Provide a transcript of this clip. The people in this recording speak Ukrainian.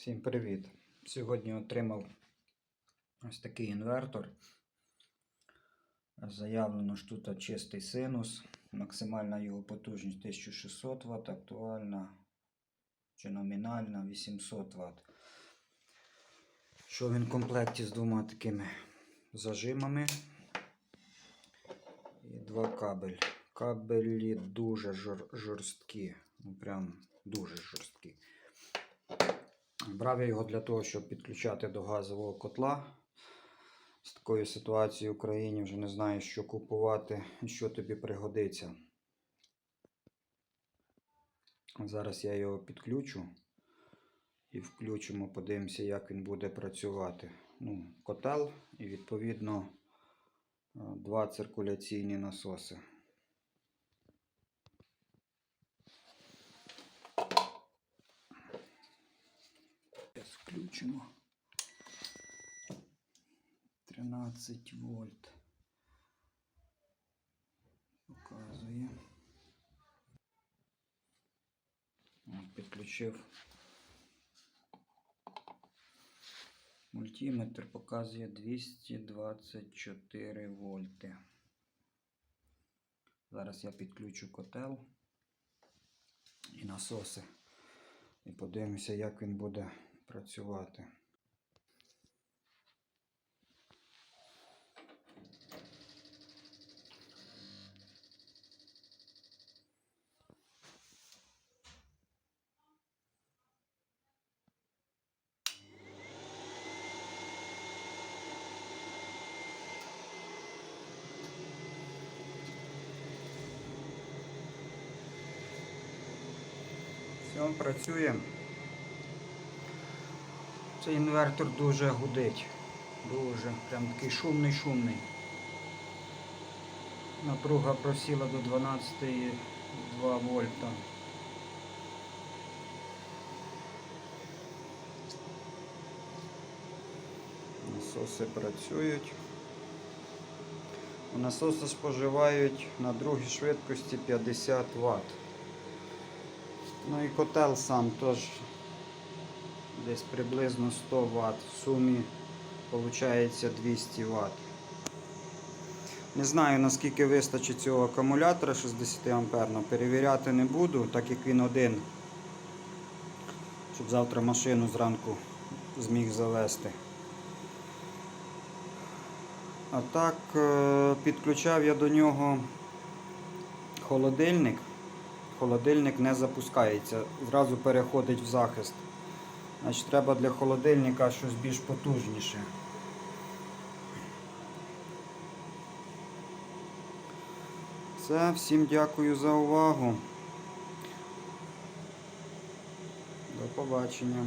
Всім привіт! Сьогодні отримав ось такий інвертор. Заявлено, що тут чистий синус. Максимальна його потужність 1600 Вт, актуальна чи номінальна 800 Вт. Що він в комплекті з двома такими зажимами і два кабель. Кабелі дуже жор- жорсткі. Ну прям дуже жорсткі. Брав я його для того, щоб підключати до газового котла. З такою ситуацією в Україні вже не знаю, що купувати що тобі пригодиться. Зараз я його підключу і включимо, подивимося, як він буде працювати. Ну, котел і відповідно е, два циркуляційні насоси. Зараз включимо. 13 вольт. Показує. Підключив. Мультиметр показує 224 вольти. Зараз я підключу котел і насоси. І подивимося, як він буде працювати. Все, працює. Цей інвертор дуже гудить. Дуже. Прям такий шумний шумний. Напруга просіла до 12,2 вольта. Насоси працюють. Насоси споживають на другій швидкості 50 Вт. Ну і котел сам теж десь приблизно 100 Вт. В сумі виходить 200 Вт. Не знаю наскільки вистачить цього акумулятора 60 амперного. Перевіряти не буду, так як він один. Щоб завтра машину зранку зміг завести. А так, е, підключав я до нього холодильник. Холодильник не запускається, зразу переходить в захист. Значить, треба для холодильника щось більш потужніше. Все, всім дякую за увагу. До побачення.